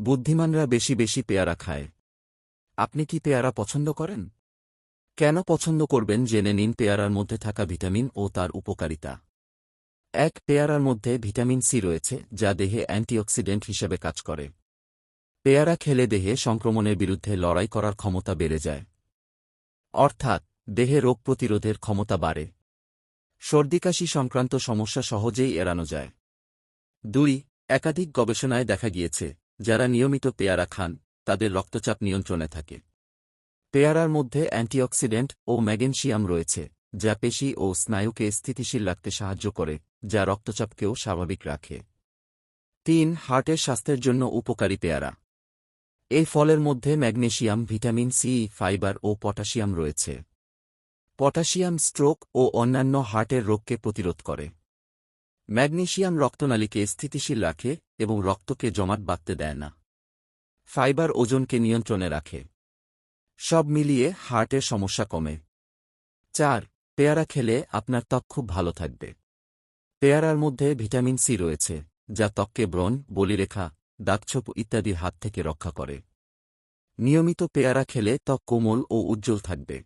বুদ্ধিমানরা বেশি বেশি পেয়ারা খায়। আপনি কি পেয়ারা পছন্দ করেন? কেন পছন্দ করবেন জেনে নিন পেয়ারার মধ্যে থাকা ভিটামিন ও তার উপকারিতা। এক, পেয়ারার মধ্যে ভিটামিন সি রয়েছে, যা দেহে অ্যান্টিঅক্সিডেন্ট হিসেবে কাজ করে। পেয়ারা খেলে দেহে সংক্রমণের বিরুদ্ধে লড়াই করার ক্ষমতা বেড়ে যায়। অর্থাৎ, দেহে রোগ প্রতিরোধের ক্ষমতা বাড়ে। সর্দিকাশি সংক্রান্ত সমস্যা সহজেই এড়ানো যায়। দুই, একাধিক গবেষণায় দেখা গিয়েছে যারা নিয়মিত পেয়ারা খান, তাদের রক্তচাপ নিয়ন্ত্রণে থাকে। পেয়ারার মধ্যে অ্যান্টিঅক্সিডেন্ট ও ম্যাগনেসিয়াম রয়েছে, যা পেশি ও স্নায়ুকে স্থিতিশীল রাখতে সাহায্য করে, যা রক্তচাপকেও স্বাভাবিক রাখে। তিন, হার্টের স্বাস্থ্যের জন্য উপকারী পেয়ারা। এই ফলের মধ্যে ম্যাগনেসিয়াম ভিটামিন সি, ফাইবার ও পটাশিয়াম রয়েছে। পটাশিয়াম স্ট্রোক ও অন্যান্য হার্টের রোগকে প্রতিরোধ করে। ম্যাগনেশিয়াম রক্তনালীকে স্থিতিশীল রাখে এবং রক্তকে জমাট বাঁধতে দেয় না। ফাইবার ওজনকে নিয়ন্ত্রণে রাখে। সব মিলিয়ে হার্টের সমস্যা কমে। চার, পেয়ারা খেলে আপনার ত্বক খুব ভালো থাকবে। পেয়ারার মধ্যে ভিটামিন সি রয়েছে, যা ত্বককে ব্রণ, বলিরেখা, দাগছোপ ইত্যাদির হাত থেকে রক্ষা করে। নিয়মিত পেয়ারা খেলে ত্বক কোমল ও উজ্জ্বল থাকবে।